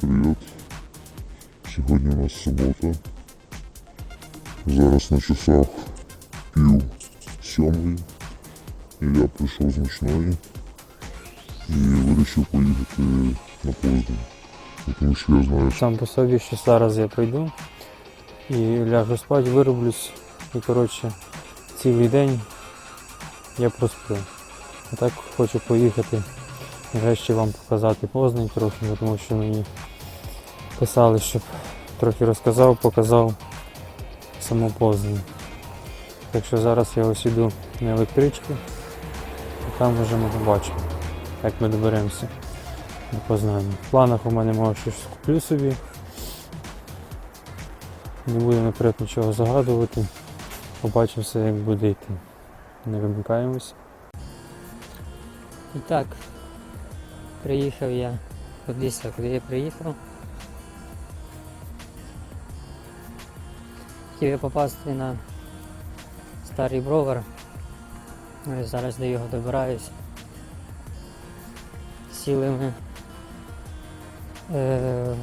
Привіт. Сьогодні у нас субота. Зараз на часах пів сьомої. І я прийшов з ночної і вирішив поїхати на Познань. Тому що я знаю, Сам по собі, що зараз я прийду і ляжу спати, вироблюсь. І коротше, цілий день я просплю. А так хочу поїхати нарешті вам показати Познань трохи, тому що мені писали, щоб трохи розказав, показав саму Познань. Так що зараз я ось іду на електричку і там вже ми побачимо, як ми доберемося до Познання. В планах у мене може щось куплю собі. Не буду наперед нічого загадувати. Побачимо все, як буде йти. Не вимикаємось. І так, приїхав я кудись, а куди я приїхав. Хотів я попасти на старий бровер. Ну, Зараз до його добираюсь. Сіли ми. Е,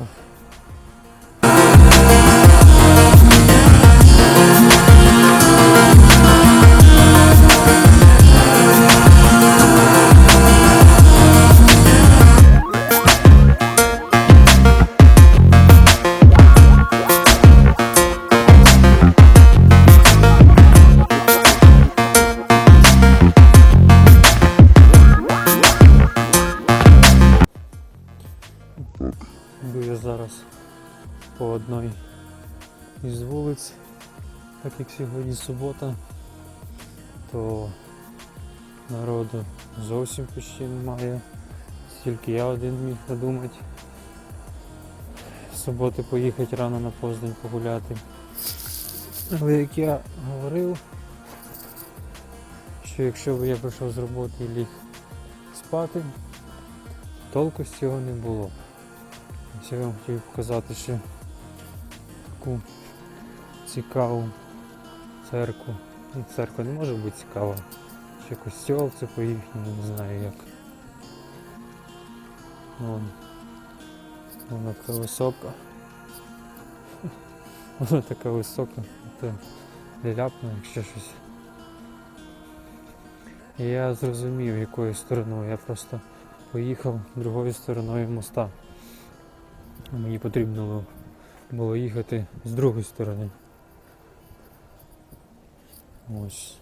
по одній із вулиць, так як сьогодні субота, то народу зовсім почти немає. Тільки я один міг надумати. З суботи поїхати рано на Познань погуляти. Але як я говорив, що якщо б я прийшов з роботи і ліг спати, толку з цього не було. Я вам хотів показати ще таку цікаву церкву. Ну, церква не може бути цікава. Ще костьол це по їхньому, не знаю як. Вон. Вона така висока. Вона така висока, це ляпне, якщо щось. Я зрозумів, якою стороною. Я просто поїхав другою стороною моста. Мені потрібно було- було їхати з другої сторони. Ось.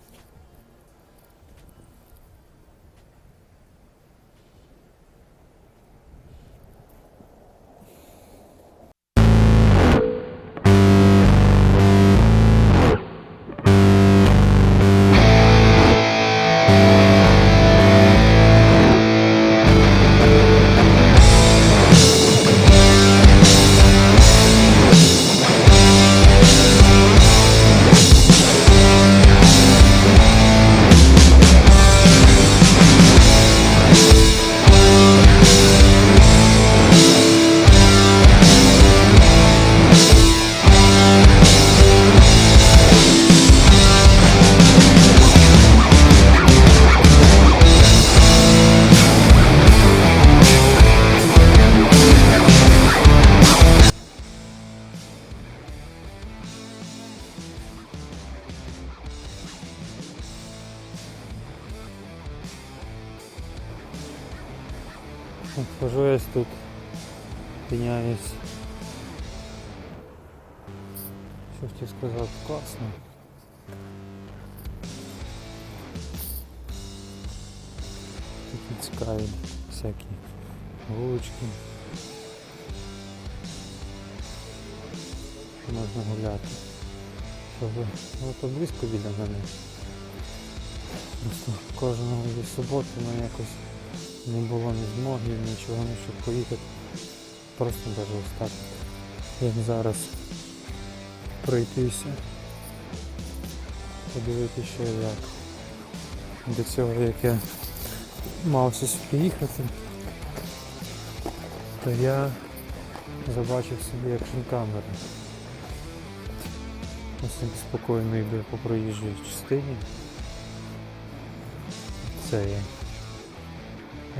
От Хожу я тут, піняюсь. Що хотів сказати, класно. Такі цікаві всякі вулички. Можна гуляти. Щоб ну, то близько біля мене. Просто кожного суботи ми якось не було ні змоги, нічого, не щоб поїхати. Просто навіть так, як зараз пройтися, подивитися, що як. До цього, як я мав щось приїхати, то я забачив собі екшн камеру. Ось спокійно йду по проїжджій частині. Це я.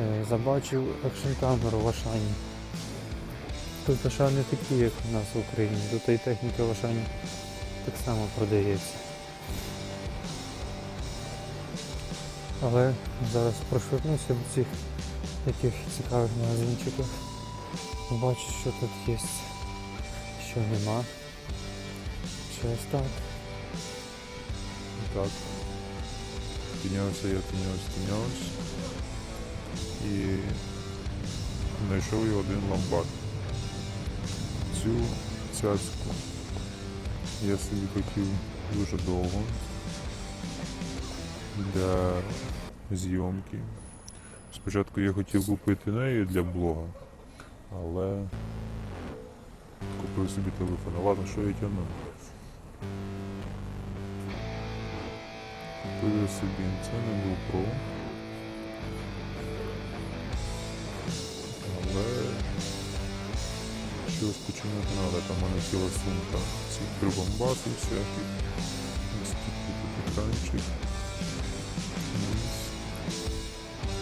Е, Забачив екшн камеру в Ашані. Тут Аша не такі, як у нас в Україні. Тут і техніка в Ашані так само продається. Але зараз прошвернуся до цих таких цікавих магазинчиків. Бачу, що тут є, що нема. Щось так. Так. Піднявся я, піднявся, піднявся. І знайшов я один ломбард. Цю цяцьку я собі хотів дуже довго для зйомки. Спочатку я хотів купити неї для блога, але купив собі телефон. Ладно, що я тягну? Купив собі це не GoPro. Щось починати треба, там мене ціла сумка цих прибамбасів всяких. Ось такий. Ось.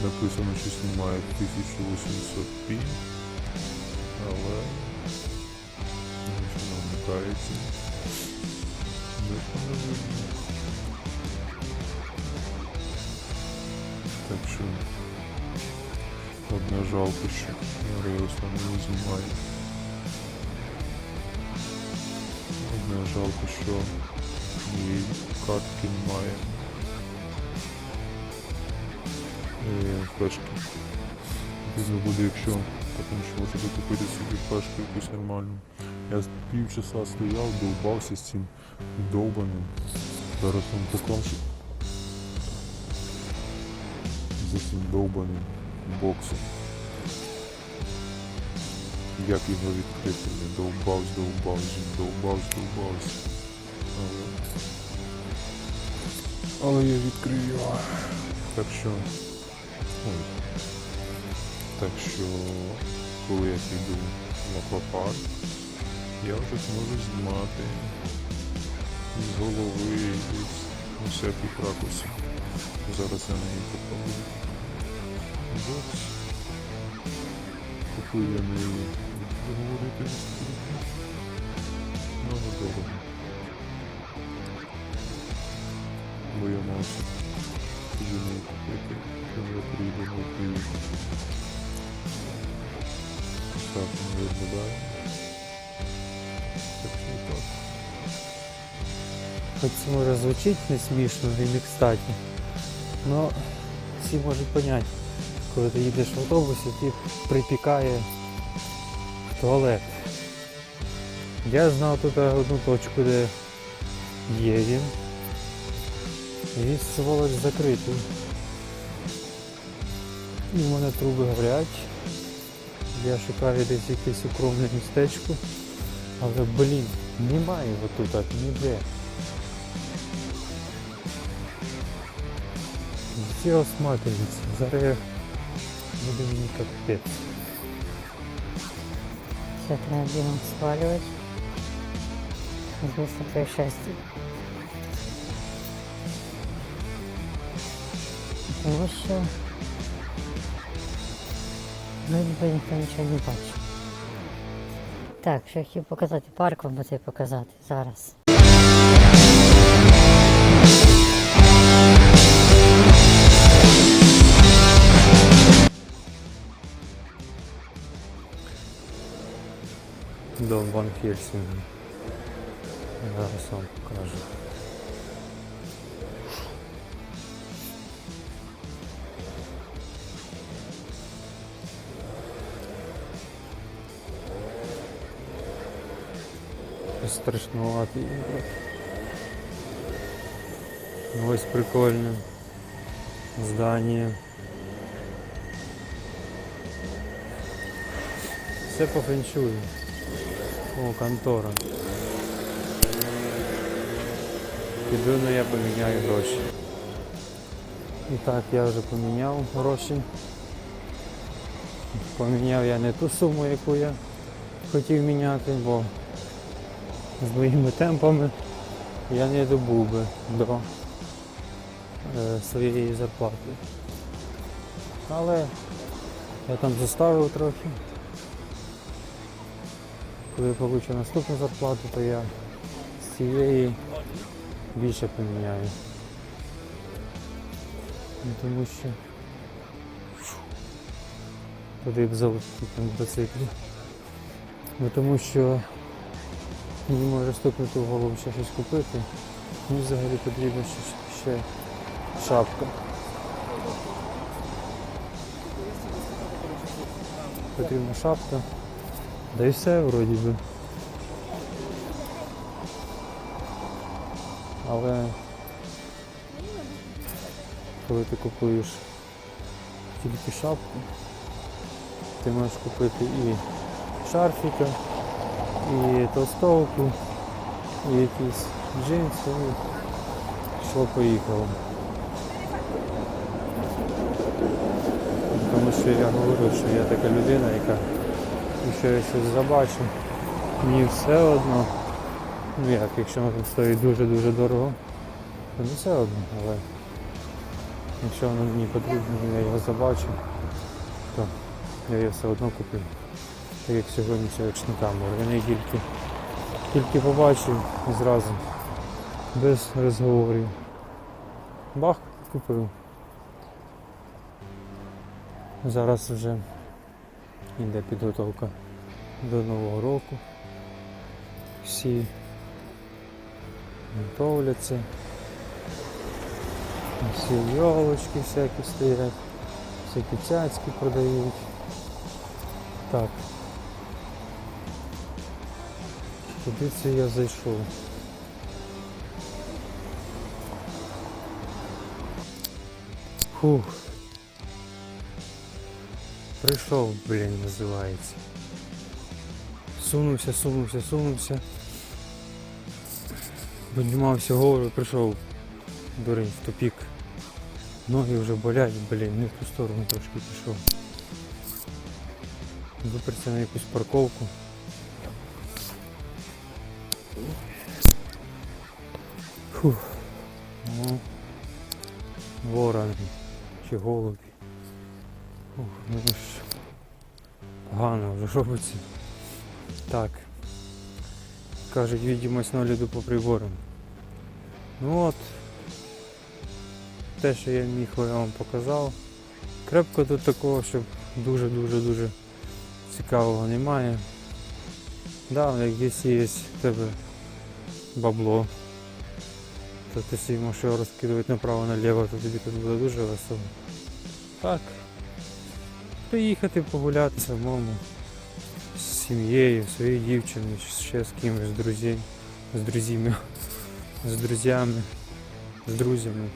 Написано, що знімає 1800p, але нічого вмикається. Не видно. Так що одне жалко, що Реуса не знімає. Жалко, що і картки немає. Е, Флешки. Пізно буде, якщо потім що собі купити собі флешку якусь нормальну. Я півчаса стояв, довбався з цим довбаним. Зараз вам покажу. За цим довбаним боксом. Як його відкрити? Не довбавсь, довбавсь, довбавсь, довбавсь. Але... Але я відкрив його. Так що. Ой. Так що, коли я піду в аквапарк, я вже зможу знімати з голови з усяких ракурсів. Зараз я неї попробую. Бокс. Купую я неї договорити Ну, недорого. Бо я мав тоді неї купити, коли я приїду на Київ. Так він виглядає. Так що так. Хоч це може звучить не смішно і не кстати. Но всі можуть поняти, коли ти їдеш в автобусі, ти припікає в туалет. Я знав тут одну точку, де є він. І сволоч закритий. І в мене труби горять. Я шукаю десь якесь укромне містечко. Але блін, немає його тут так ніде. Все осматривается. Зараз я буду мені капець. Все треба бігом свалювати. Звісно, происшествие. Тому що ну, ніби ніхто нічого не бачить. Так, що я хотів показати парк вам це показати зараз. Дом Ван Хельсінга. Зараз вам покажу. Страшноватий. Ну, Ось прикольне здання. Все по феншую. О, контора. Піду, ну я поміняю гроші. І так, я вже поміняв гроші. Поміняв я не ту суму, яку я хотів міняти, бо з моїми темпами я не добув би до е, своєї зарплати. Але я там заставив трохи. Коли я получу наступну зарплату, то я з цієї більше поміняю. Ну, Тому що туди б залетіти на мотоциклі. Ну, тому що мені може стукнути в голову ще щось купити. Мені взагалі потрібна ще, ще шапка. Потрібна шапка. Да і все вроді би. Але коли ти купуєш тільки шапку, ти можеш купити і шарфіка, і толстовку, і якісь джинси, і що поїхало. Тому що я говорю, що я така людина, яка якщо я щось забачу, мені все одно. Ну як, якщо воно стоїть дуже-дуже дорого, то не все одно, але якщо воно мені потрібно, я його забачу, то я його все одно куплю. Так як сьогодні. Я не тільки, тільки побачив і зразу, без розговорів. Бах, купив. Зараз вже йде підготовка до Нового року. Всі готовляться. Всі йолочки всякі стоять, всякі цяцьки продають. Так. Куди це я зайшов? Фух. Прийшов, блін, називається. Сунувся, сунувся, сунувся. Піднімався вгору, прийшов дурень в тупік. Ноги вже болять, блін, не в ту сторону трошки пішов. Виперся на якусь парковку. Фух. Ну, ворон чи голубі. Ух, ну погано робиться. Так. Кажуть, відомость ноліду по приборам. Ну от. Те, що я міг я вам показав. Крепко тут такого, щоб дуже-дуже-дуже цікавого немає. Да, як якщо є в тебе бабло, то ти собі можеш його розкидувати направо-наліво, то тобі тут буде дуже весело. Так. Приїхати погуляти самому з сім'єю, своєю дівчиною, ще з кимось, з друзів, з друзями, з друзями, з друзями.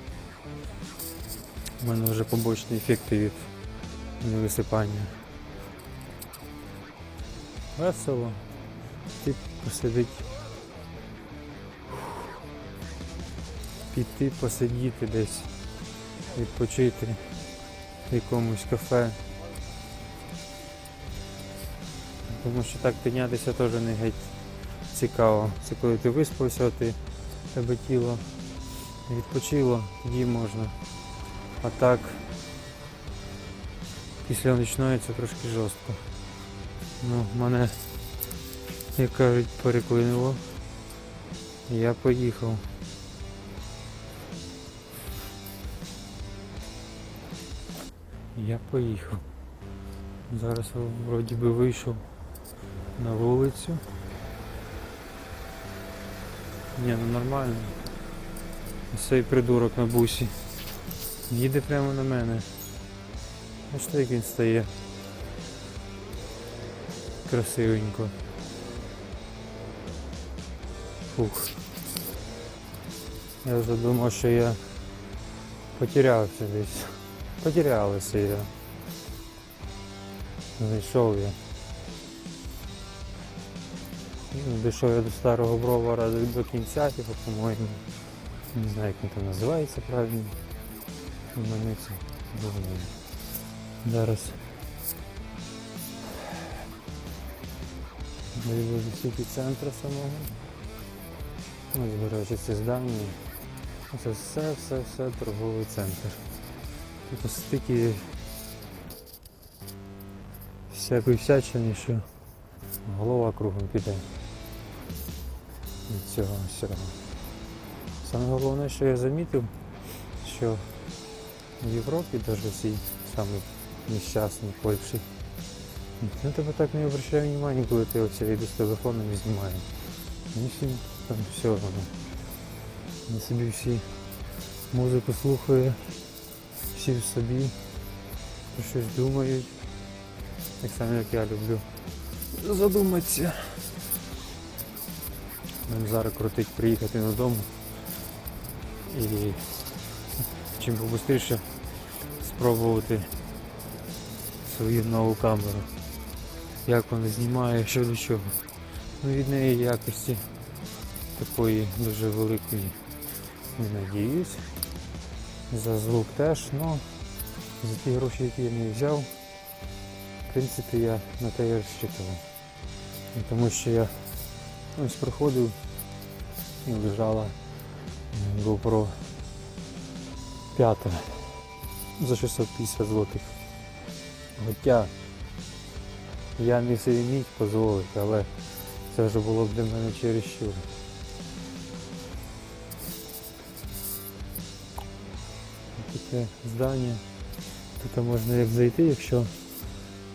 У мене вже побочні ефекти від невисипання. Весело. Ти посидить. Піти посидіти десь, відпочити в якомусь кафе. Тому що так піднятися теж не геть цікаво. Це коли ти виспався, ти тебе тіло відпочило, тоді можна. А так після ночної це трошки жорстко. Ну, мене, як кажуть, переклинило. Я поїхав. Я поїхав. Зараз вроді би вийшов на вулицю. Ні, ну нормально. Ось Цей придурок на бусі. Їде прямо на мене. Бачите, як він стає. Красивенько. Фух. Я вже думав, що я потерявся десь. Потерялися я. Зайшов я. Дійшов я до старого бровара до, кінця, типу, по-моєму. Не знаю, як він там називається правильно. Мене це думаю. Зараз. До сіті центру самого. Ось, речі, це здання. Це все, все, все торговий центр. Тут стільки всякої всячини, що голова кругом піде. Від цього всього. Саме головне, що я замітив, що в Європі, навіть всі самі нещасні Польщі, на тебе так не обращає увагу, коли ти оце йдеш з телефоном і знімаєш. Вони всі там все одно. Вони собі всі музику слухають, всі в собі, про щось думають. Так само як я люблю задуматися. Нам зараз крутить приїхати додому і чим побыстріше спробувати свою нову камеру. Як вона знімає, що до чого. Ну від неї якості такої дуже великої не надіюсь. За звук теж, але за ті гроші, які я не взяв, в принципі я на те і розчитував. Ну, Тому що я ось проходив і лежала GoPro 5 за 650 злотих. Хоча я не собі міг дозволити, але це вже було б для мене чересчур. Таке здання. Тут можна як зайти, якщо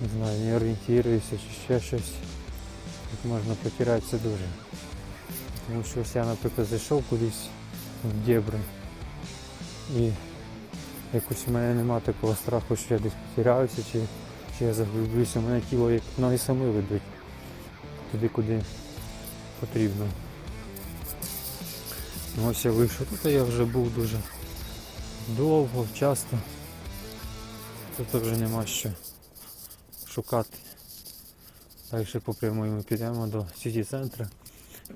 не знаю, не орієнтуюся чи ще щось. Тут можна потиратися дуже. Тому що ось я, наприклад, зайшов кудись в дебри і якось у мене нема такого страху, що я десь потеряюся чи, чи я заглублюся. У мене тіло як ноги самі ведуть туди, куди потрібно. Ну, ось я вийшов. Тут я вже був дуже довго, часто. Тут вже нема що шукати. Далі по прямому ми підемо до сіті центру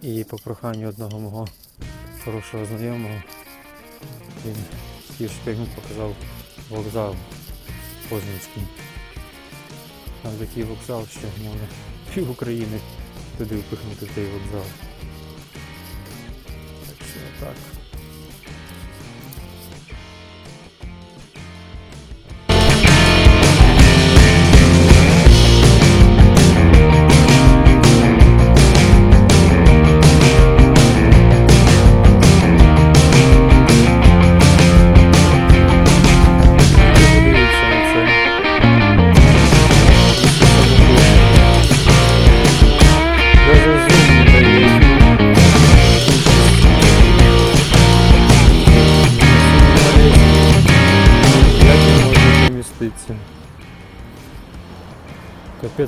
і по проханню одного мого хорошого знайомого він я йому показав вокзал Познанський. Там такий вокзал, що можна пів України туди впихнути в той вокзал. Так що так.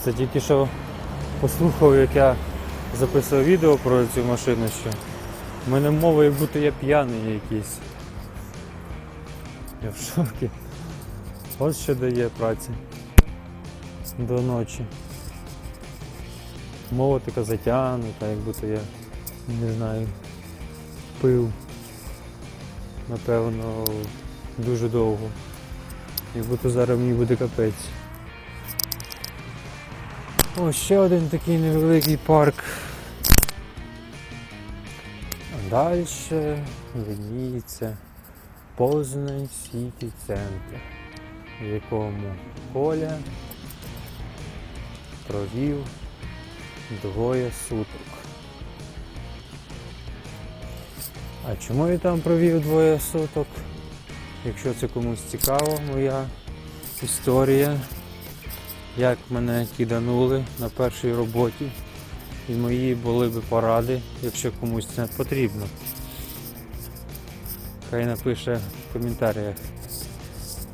Я тільки що послухав, як я записував відео про цю машину, що в мене мова, як будто я п'яний якийсь. Я в шокі. Ось що дає праця до ночі. Мова така затягнута, як будто я не знаю, пив. Напевно, дуже довго. Як будто зараз мені буде капець. О, ще один такий невеликий парк. Далі видніється Познань Сіті Центр, в якому Коля провів двоє суток. А чому я там провів двоє суток? Якщо це комусь цікаво, моя історія, як мене киданули на першій роботі, і мої були би поради, якщо комусь це потрібно. Хай напише в коментарях.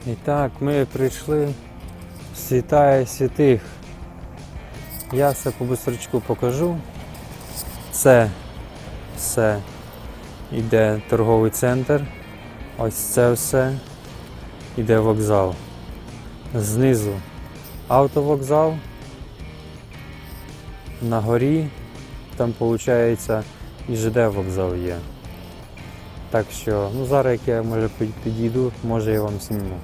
І так, ми прийшли в святая святих. Я все по бистрочку покажу. Це все йде торговий центр. Ось це все йде вокзал. Знизу автовокзал. На горі там виходить і ЖД вокзал є. Так що, ну зараз як я може підійду, може я вам зніму.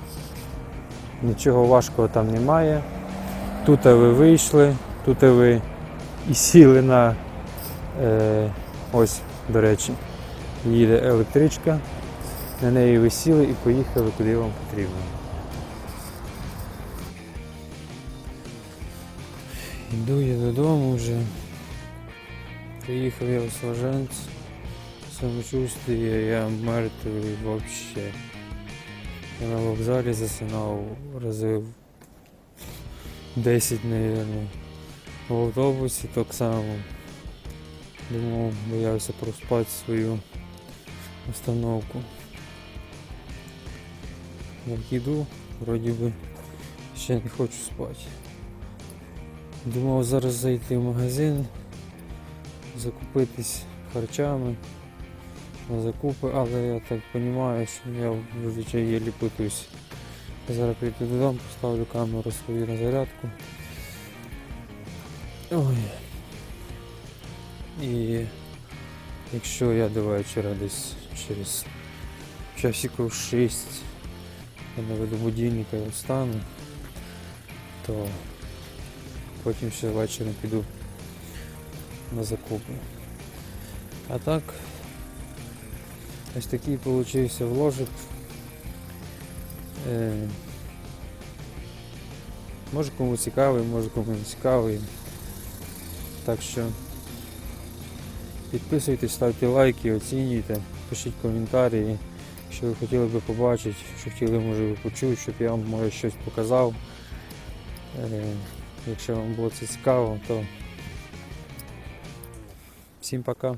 Нічого важкого там немає. Тут ви вийшли, тут ви і сіли на е, ось, до речі, їде електричка. На неї ви сіли і поїхали куди вам потрібно. Йду я додому вже. Приїхав я в Слаженц. Самочувствие я мертвий вообще. Я на вокзалі засинав разів 10, наверное. В автобусі так само. Думав, боявся проспати свою остановку. Як іду, вроді би ще не хочу спати. Думав зараз зайти в магазин, закупитись харчами на закупи, але я так розумію, що я зазвичай єлі питусь. Я зараз прийду додому, поставлю камеру свою на зарядку. Ой. І якщо я до вечора десь через часиків 6 я наведу будильника і встану, то потім ще вечором піду на закупи. А так, ось такий получився вложик. Е, може кому цікавий, може кому не цікавий. Так що підписуйтесь, ставте лайки, оцінюйте, пишіть коментарі, що ви хотіли би побачити, що хотіли може ви почути, щоб я вам може щось показав. Е, якщо вам було це цікаво, то всім пока.